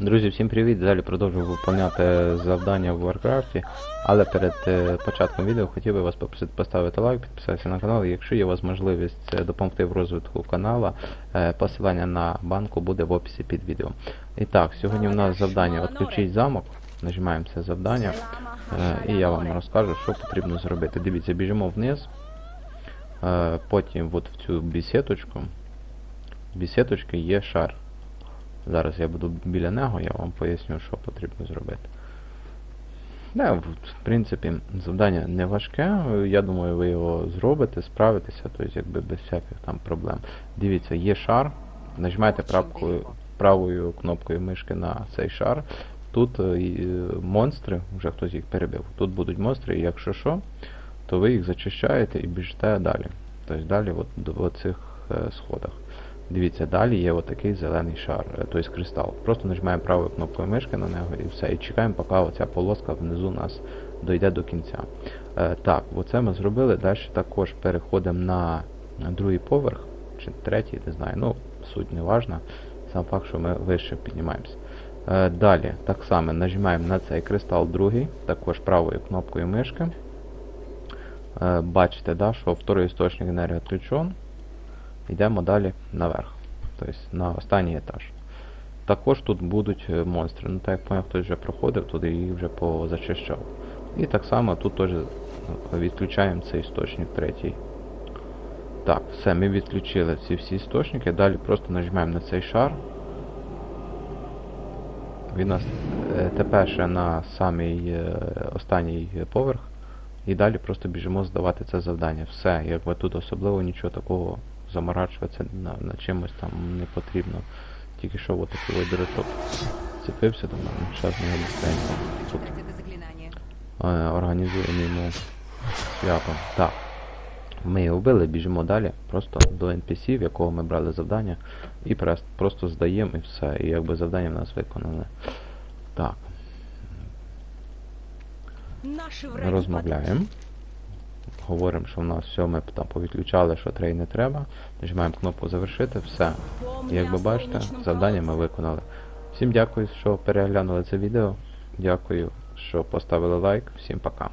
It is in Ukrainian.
Друзі, всім привіт! Далі продовжую виконувати завдання в Варкрафті. Але перед е, початком відео хотів би вас попросити поставити лайк, підписатися на канал. І Якщо є у вас можливість е, допомогти в розвитку канала, е, посилання на банку буде в описі під відео. І так, сьогодні у нас завдання «Отключіть замок. Нажимаємо це завдання. І я вам розкажу, що потрібно зробити. Дивіться, біжимо вниз. Потім от в цю бісеточку. В бісеточці є шар. Зараз я буду біля нього, я вам поясню, що потрібно зробити. Да, в принципі, завдання не важке. Я думаю, ви його зробите, справитеся, тобто якби без всяких там проблем. Дивіться, є шар. Нажимайте правкою, правою кнопкою мишки на цей шар. Тут е, е, монстри, вже хтось їх перебив. Тут будуть монстри, і якщо що, то ви їх зачищаєте і біжите далі. Тобто далі от, до цих е, сходах. Дивіться, далі є отакий зелений шар, тобто кристал. Просто нажимаємо правою кнопкою мишки на нього і все. І чекаємо, поки оця полоска внизу нас дойде до кінця. Е, так, оце ми зробили. Далі також переходимо на другий поверх, чи третій, не знаю. Ну, суть не важна. Сам факт, що ми вище піднімаємося. Е, далі, так само нажимаємо на цей кристал другий, також правою кнопкою мишки. Бачите, да, що второй істочник енергії відключен. Йдемо далі наверх, тобто на останній етаж. Також тут будуть е, монстри. Ну так як поняв, хтось вже проходив туди і вже позачищав. І так само тут теж е, відключаємо цей істочник третій. Так, все, ми відключили ці всі істочники. Далі просто нажимаємо на цей шар. Він нас е, тепер ще на самий останній поверх. І далі просто біжимо здавати це завдання. Все, якби тут особливо нічого такого заморачуватися на, на чимось там не потрібно. Тільки що от такий директор цепився. Тут Это заклинание. е, організуємо йому свято. Так. Ми його вбили, біжимо далі, просто до NPC, в якого ми брали завдання, і просто здаємо і все. І якби завдання в нас виконане. Так, розмовляємо. Говоримо, що в нас все, ми там повідключали, що трей не треба. Нажимаємо кнопку завершити, все. І як ви бачите, завдання ми виконали. Всім дякую, що переглянули це відео. Дякую, що поставили лайк. Всім пока.